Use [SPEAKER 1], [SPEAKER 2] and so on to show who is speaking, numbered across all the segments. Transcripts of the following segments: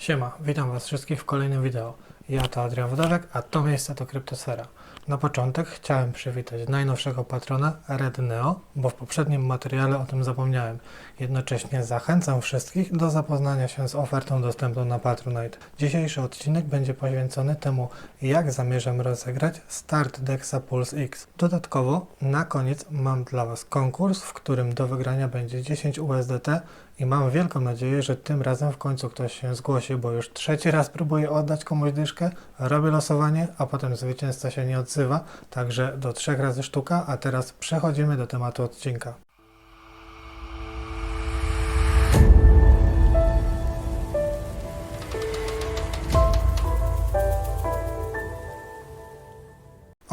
[SPEAKER 1] Siema, witam Was wszystkich w kolejnym wideo. Ja to Adrian Wodowek, a to miejsce to Kryptosfera. Na początek chciałem przywitać najnowszego patrona Red Neo, bo w poprzednim materiale o tym zapomniałem. Jednocześnie zachęcam wszystkich do zapoznania się z ofertą dostępną na Patronite. Dzisiejszy odcinek będzie poświęcony temu, jak zamierzam rozegrać start Dexa Pulse X. Dodatkowo, na koniec mam dla Was konkurs, w którym do wygrania będzie 10 USDT i mam wielką nadzieję, że tym razem w końcu ktoś się zgłosi, bo już trzeci raz próbuję oddać komuś dyszkę, robię losowanie, a potem zwycięzca się nie odzywa, także do trzech razy sztuka, a teraz przechodzimy do tematu odcinka.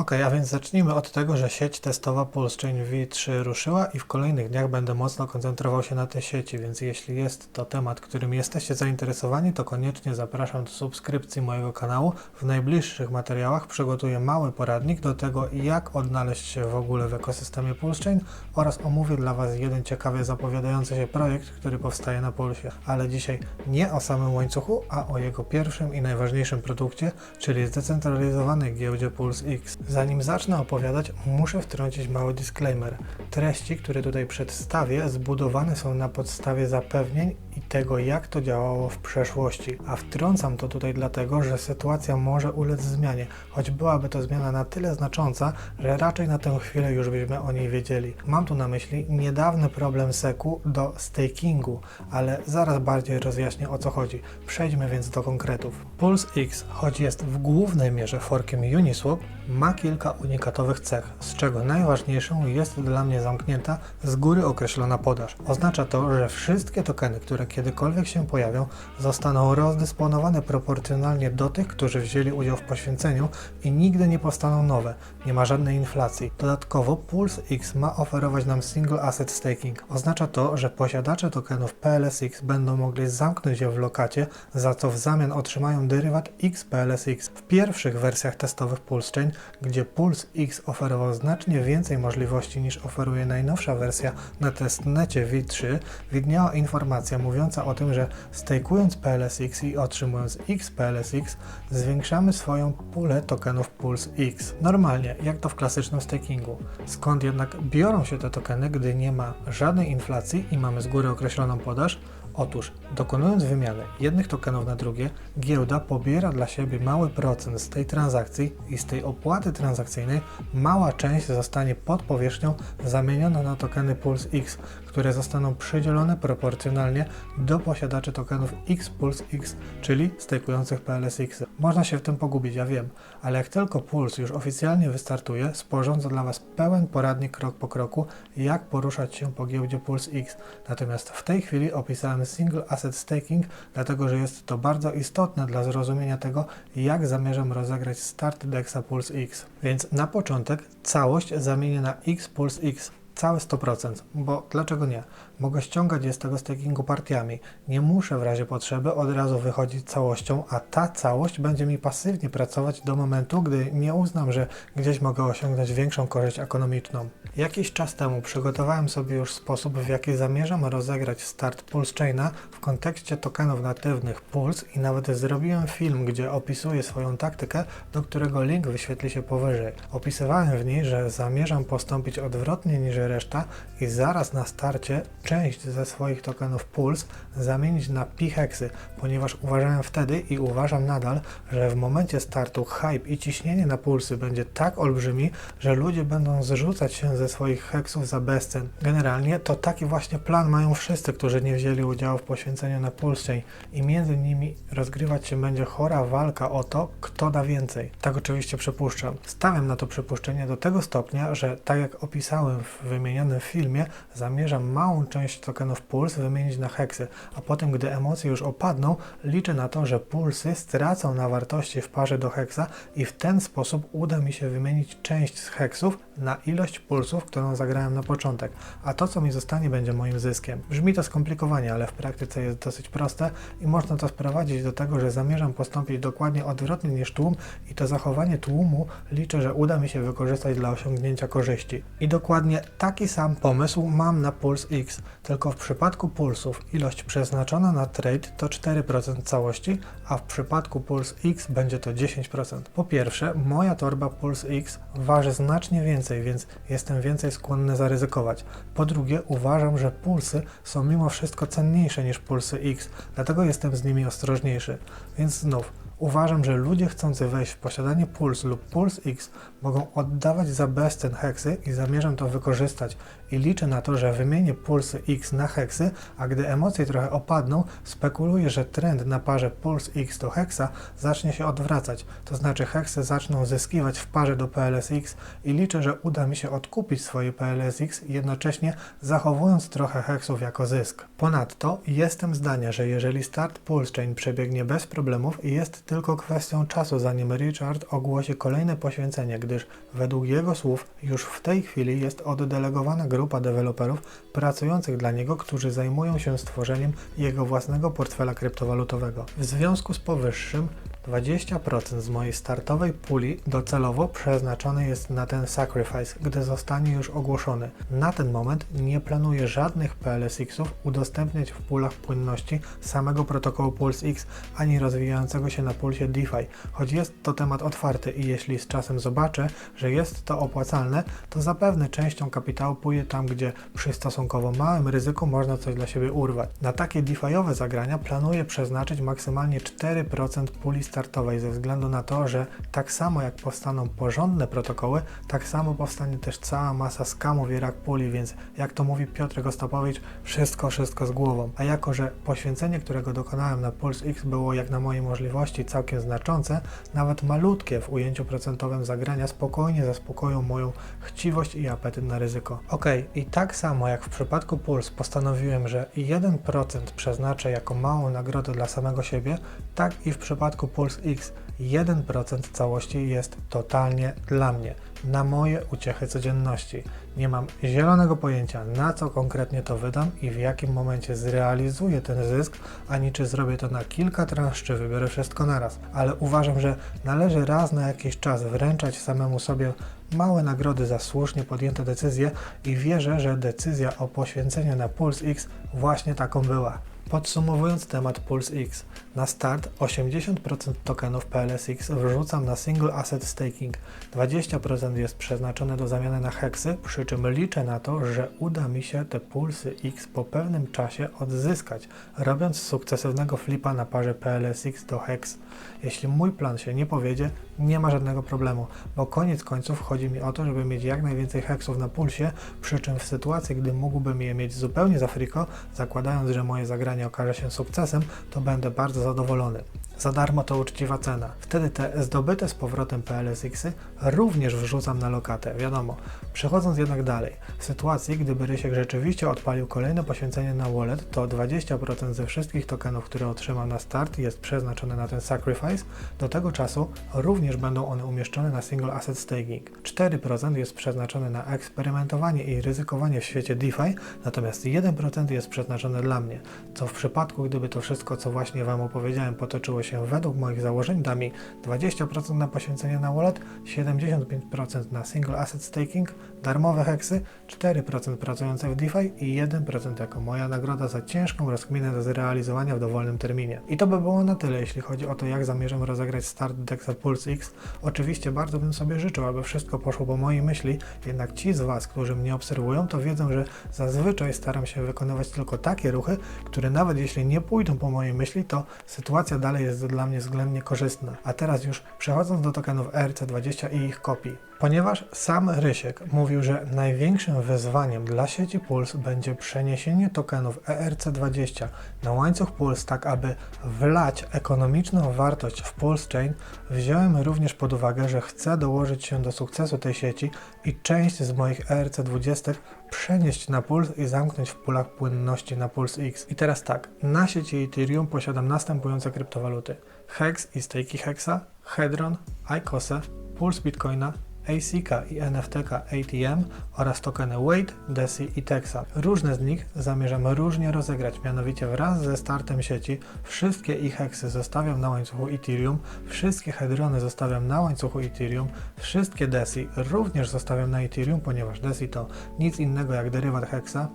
[SPEAKER 1] Ok, a więc zacznijmy od tego, że sieć testowa PulseChain V3 ruszyła i w kolejnych dniach będę mocno koncentrował się na tej sieci, więc jeśli jest to temat, którym jesteście zainteresowani, to koniecznie zapraszam do subskrypcji mojego kanału. W najbliższych materiałach przygotuję mały poradnik do tego, jak odnaleźć się w ogóle w ekosystemie PulseChain oraz omówię dla Was jeden ciekawie zapowiadający się projekt, który powstaje na Pulsie. Ale dzisiaj nie o samym łańcuchu, a o jego pierwszym i najważniejszym produkcie, czyli zdecentralizowanej giełdzie Pulse X. Zanim zacznę opowiadać, muszę wtrącić mały disclaimer. Treści, które tutaj przedstawię, zbudowane są na podstawie zapewnień i tego, jak to działało w przeszłości. A wtrącam to tutaj dlatego, że sytuacja może ulec zmianie, choć byłaby to zmiana na tyle znacząca, że raczej na tę chwilę już byśmy o niej wiedzieli. Mam tu na myśli niedawny problem SEC-u do stakingu, ale zaraz bardziej rozjaśnię o co chodzi. Przejdźmy więc do konkretów. Pulse X, choć jest w głównej mierze forkiem Uniswap, ma kilka unikatowych cech, z czego najważniejszą jest dla mnie zamknięta z góry określona podaż. Oznacza to, że wszystkie tokeny, które kiedykolwiek się pojawią, zostaną rozdysponowane proporcjonalnie do tych, którzy wzięli udział w poświęceniu i nigdy nie powstaną nowe. Nie ma żadnej inflacji. Dodatkowo Pulse X ma oferować nam single asset staking. Oznacza to, że posiadacze tokenów PLSX będą mogli zamknąć je w lokacie, za co w zamian otrzymają derywat XPLSX. W pierwszych wersjach testowych Pulse Chain, gdzie Pulse X oferował znacznie więcej możliwości niż oferuje najnowsza wersja na testnecie V3, widniała informacja mówiąca o tym, że stajkując PLSX i otrzymując XPLSX, zwiększamy swoją pulę tokenów Pulse X. Normalnie, jak to w klasycznym stakingu. Skąd jednak biorą się te tokeny, gdy nie ma żadnej inflacji i mamy z góry określoną podaż? Otóż, dokonując wymiany jednych tokenów na drugie, giełda pobiera dla siebie mały procent z tej transakcji i z tej opłaty transakcyjnej mała część zostanie pod powierzchnią zamieniona na tokeny Pulse X, które zostaną przydzielone proporcjonalnie do posiadaczy tokenów X Pulse X, czyli stejkujących PLSX. Można się w tym pogubić, ja wiem, ale jak tylko Pulse już oficjalnie wystartuje, sporządzę dla Was pełen poradnik krok po kroku, jak poruszać się po giełdzie Pulse X. Natomiast w tej chwili opisałem single asset staking, dlatego że jest to bardzo istotne dla zrozumienia tego, jak zamierzam rozegrać start DEXa Pulse X. Więc na początek całość zamienię na X Pulse X. Całe 100%, bo dlaczego nie? Mogę ściągać je z tego stakingu partiami. Nie muszę w razie potrzeby od razu wychodzić całością, a ta całość będzie mi pasywnie pracować do momentu, gdy nie uznam, że gdzieś mogę osiągnąć większą korzyść ekonomiczną. Jakiś czas temu przygotowałem sobie już sposób, w jaki zamierzam rozegrać start Pulse Chaina w kontekście tokenów natywnych Pulse i nawet zrobiłem film, gdzie opisuję swoją taktykę, do którego link wyświetli się powyżej. Opisywałem w niej, że zamierzam postąpić odwrotnie niż reszta i zaraz na starcie część ze swoich tokenów Pulse zamienić na P-Hexy, ponieważ uważałem wtedy i uważam nadal, że w momencie startu hype i ciśnienie na pulsy będzie tak olbrzymi, że ludzie będą zrzucać się ze swoich heksów za bezcen. Generalnie to taki właśnie plan mają wszyscy, którzy nie wzięli udziału w poświęceniu na Pulse Chain i między nimi rozgrywać się będzie chora walka o to, kto da więcej. Tak oczywiście przypuszczam. Stawiam na to przypuszczenie do tego stopnia, że tak jak opisałem w wymienionym filmie, zamierzam małą część tokenów Pulse wymienić na heksy, a potem, gdy emocje już opadną, liczę na to, że pulsy stracą na wartości w parze do heksa i w ten sposób uda mi się wymienić część z heksów na ilość pulsów, którą zagrałem na początek, a to, co mi zostanie, będzie moim zyskiem. Brzmi to skomplikowanie, ale w praktyce jest dosyć proste i można to sprowadzić do tego, że zamierzam postąpić dokładnie odwrotnie niż tłum i to zachowanie tłumu liczę, że uda mi się wykorzystać dla osiągnięcia korzyści. I dokładnie taki sam pomysł mam na Pulse X. tylko w przypadku pulsów ilość przeznaczona na trade to 4% całości, a w przypadku Puls X będzie to 10%. Po pierwsze, moja torba Puls X waży znacznie więcej, więc jestem więcej skłonny zaryzykować. Po drugie, uważam, że pulsy są mimo wszystko cenniejsze niż pulsy X, dlatego jestem z nimi ostrożniejszy. Więc znów, Uważam, że ludzie chcący wejść w posiadanie Puls lub Puls X mogą oddawać za bezcen heksy i zamierzam to wykorzystać i liczę na to, że wymienię Pulsy X na heksy, a gdy emocje trochę opadną, spekuluję, że trend na parze Puls X do heksa zacznie się odwracać, to znaczy heksy zaczną zyskiwać w parze do PLSX i liczę, że uda mi się odkupić swoje PLSX jednocześnie zachowując trochę heksów jako zysk. Ponadto jestem zdania, że jeżeli start Pulse Chain przebiegnie bez problemów, jest tylko kwestią czasu, zanim Richard ogłosi kolejne poświęcenie, gdyż według jego słów już w tej chwili jest oddelegowana grupa deweloperów pracujących dla niego, którzy zajmują się stworzeniem jego własnego portfela kryptowalutowego. W związku z powyższym 20% z mojej startowej puli docelowo przeznaczone jest na ten sacrifice, gdy zostanie już ogłoszony. Na ten moment nie planuję żadnych PLSX-ów udostępniać w pulach płynności samego protokołu PulseX, ani rozwijającego się na pulsie DeFi, choć jest to temat otwarty i jeśli z czasem zobaczę, że jest to opłacalne, to zapewne częścią kapitału pójdzie tam, gdzie przy stosunkowo małym ryzyku można coś dla siebie urwać. Na takie DeFi'owe zagrania planuję przeznaczyć maksymalnie 4% puli startowej ze względu na to, że tak samo jak powstaną porządne protokoły, tak samo powstanie też cała masa skamów i rak puli, więc jak to mówi Piotr Ostapowicz, wszystko, wszystko z głową. A jako, że poświęcenie, którego dokonałem na Pulse X było jak na moje możliwości całkiem znaczące, nawet malutkie w ujęciu procentowym zagrania spokojnie zaspokoją moją chciwość i apetyt na ryzyko. Ok, i tak samo jak w przypadku Pulse postanowiłem, że 1% przeznaczę jako małą nagrodę dla samego siebie, tak i w przypadku Pulse X 1% całości jest totalnie dla mnie, na moje uciechy codzienności. Nie mam zielonego pojęcia, na co konkretnie to wydam i w jakim momencie zrealizuję ten zysk, ani czy zrobię to na kilka transz, czy wybiorę wszystko naraz. Ale uważam, że należy raz na jakiś czas wręczać samemu sobie małe nagrody za słusznie podjęte decyzje i wierzę, że decyzja o poświęceniu na Puls X właśnie taką była. Podsumowując temat Pulse X, na start 80% tokenów PLSX wrzucam na Single Asset Staking, 20% jest przeznaczone do zamiany na heksy, przy czym liczę na to, że uda mi się te Pulsy X po pewnym czasie odzyskać, robiąc sukcesywnego flipa na parze PLSX do hex. Jeśli mój plan się nie powiedzie, nie ma żadnego problemu, bo koniec końców chodzi mi o to, żeby mieć jak najwięcej heksów na pulsie, przy czym w sytuacji, gdy mógłbym je mieć zupełnie za friko, zakładając, że moje zagranie okaże się sukcesem, to będę bardzo zadowolony. Za darmo to uczciwa cena. Wtedy te zdobyte z powrotem PLSX-y również wrzucam na lokatę, wiadomo. Przechodząc jednak dalej, w sytuacji, gdyby Rysiek rzeczywiście odpalił kolejne poświęcenie na wallet, to 20% ze wszystkich tokenów, które otrzymam na start jest przeznaczone na ten sacrifice. Do tego czasu również będą one umieszczone na single asset staking. 4% jest przeznaczone na eksperymentowanie i ryzykowanie w świecie DeFi, natomiast 1% jest przeznaczone dla mnie, co w przypadku, gdyby to wszystko, co właśnie Wam opowiedziałem, potoczyło się według moich założeń, da mi 20% na poświęcenie na wallet, 75% na single asset staking, darmowe heksy, 4% pracujące w DeFi i 1% jako moja nagroda za ciężką rozkminę do zrealizowania w dowolnym terminie. I to by było na tyle, jeśli chodzi o to, jak zamierzam rozegrać start Dexa Pulse X. Oczywiście bardzo bym sobie życzył, aby wszystko poszło po mojej myśli, jednak ci z Was, którzy mnie obserwują, to wiedzą, że zazwyczaj staram się wykonywać tylko takie ruchy, które nawet jeśli nie pójdą po mojej myśli, to sytuacja dalej jest dla mnie względnie korzystna. A teraz już przechodząc do tokenów ERC20 i ich kopii. Ponieważ sam Rysiek mówił, że największym wyzwaniem dla sieci Puls będzie przeniesienie tokenów ERC20 na łańcuch Puls, tak aby wlać ekonomiczną wartość w Puls Chain, wziąłem również pod uwagę, że chcę dołożyć się do sukcesu tej sieci i część z moich ERC20 przenieść na Puls i zamknąć w pulach płynności na Puls X. I teraz tak, na sieci Ethereum posiadam następujące kryptowaluty. Hex i Stakey Hexa, Hedron, ICOSE, Puls Bitcoina, ASIC i NFTK ATM oraz tokeny Wait, DESI i Texa. Różne z nich zamierzam różnie rozegrać, mianowicie wraz ze startem sieci wszystkie ich heksy zostawiam na łańcuchu Ethereum, wszystkie hedrony zostawiam na łańcuchu Ethereum, wszystkie DESI również zostawiam na Ethereum, ponieważ DESI to nic innego jak derywat hexa,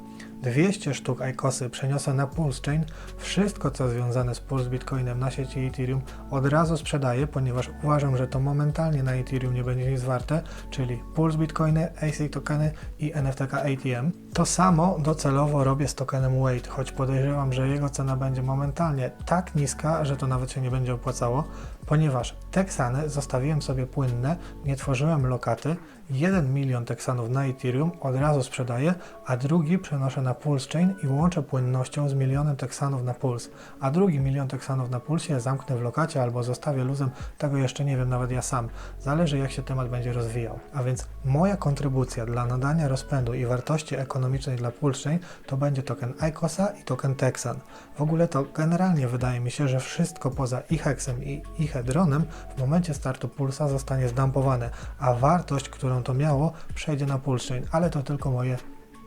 [SPEAKER 1] 200 sztuk ICOSy przeniosę na Pulse Chain, wszystko co związane z Pulse Bitcoinem na sieci Ethereum od razu sprzedaję, ponieważ uważam, że to momentalnie na Ethereum nie będzie nic warte, czyli Pulse Bitcoiny, ASIC tokeny i NFTK ATM. To samo docelowo robię z tokenem Wait, choć podejrzewam, że jego cena będzie momentalnie tak niska, że to nawet się nie będzie opłacało, ponieważ Texany zostawiłem sobie płynne, nie tworzyłem lokaty, 1 milion Texanów na Ethereum od razu sprzedaję, a drugi przenoszę na Pulse Chain i łączę płynnością z milionem Texanów na Pulse, a drugi milion Texanów na Pulsie zamknę w lokacie albo zostawię luzem, tego jeszcze nie wiem nawet ja sam. Zależy jak się temat będzie rozwijał. A więc moja kontrybucja dla nadania rozpędu i wartości ekonomicznej dla Pulse Chain to będzie token ICOSA i token Texan. W ogóle to generalnie wydaje mi się, że wszystko poza iHexem i iHedronem w momencie startu Pulsa zostanie zdampowane, a wartość, którą to miało, przejdzie na Pulse Chain, ale to tylko moje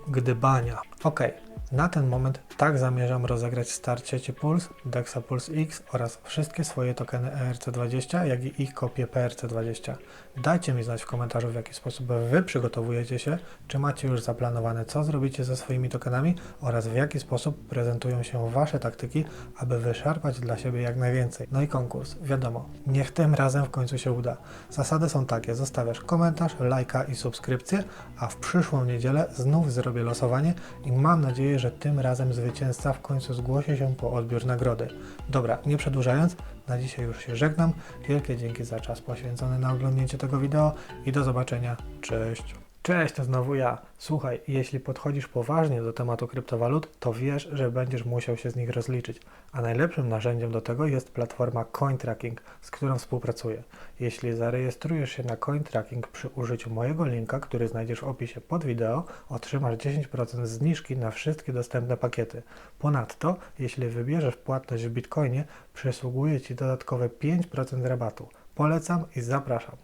[SPEAKER 1] gdybania. Ok, na ten moment tak zamierzam rozegrać start sieci Pulse, Dexa Pulse X oraz wszystkie swoje tokeny ERC20, jak i ich kopie PRC20. Dajcie mi znać w komentarzu, w jaki sposób Wy przygotowujecie się, czy macie już zaplanowane, co zrobicie ze swoimi tokenami oraz w jaki sposób prezentują się Wasze taktyki, aby wyszarpać dla siebie jak najwięcej. No i konkurs, wiadomo, niech tym razem w końcu się uda. Zasady są takie, zostawiasz komentarz, lajka i subskrypcję, a w przyszłą niedzielę znów zrobię losowanie i mam nadzieję, że tym razem zwycięzca w końcu zgłosi się po odbiór nagrody. Dobra, nie przedłużając, na dzisiaj już się żegnam. Wielkie dzięki za czas poświęcony na oglądnięcie tego wideo i do zobaczenia. Cześć! Cześć, to znowu ja. Słuchaj, jeśli podchodzisz poważnie do tematu kryptowalut, to wiesz, że będziesz musiał się z nich rozliczyć. A najlepszym narzędziem do tego jest platforma CoinTracking, z którą współpracuję. Jeśli zarejestrujesz się na CoinTracking przy użyciu mojego linka, który znajdziesz w opisie pod wideo, otrzymasz 10% zniżki na wszystkie dostępne pakiety. Ponadto, jeśli wybierzesz płatność w Bitcoinie, przysługuje Ci dodatkowe 5% rabatu. Polecam i zapraszam.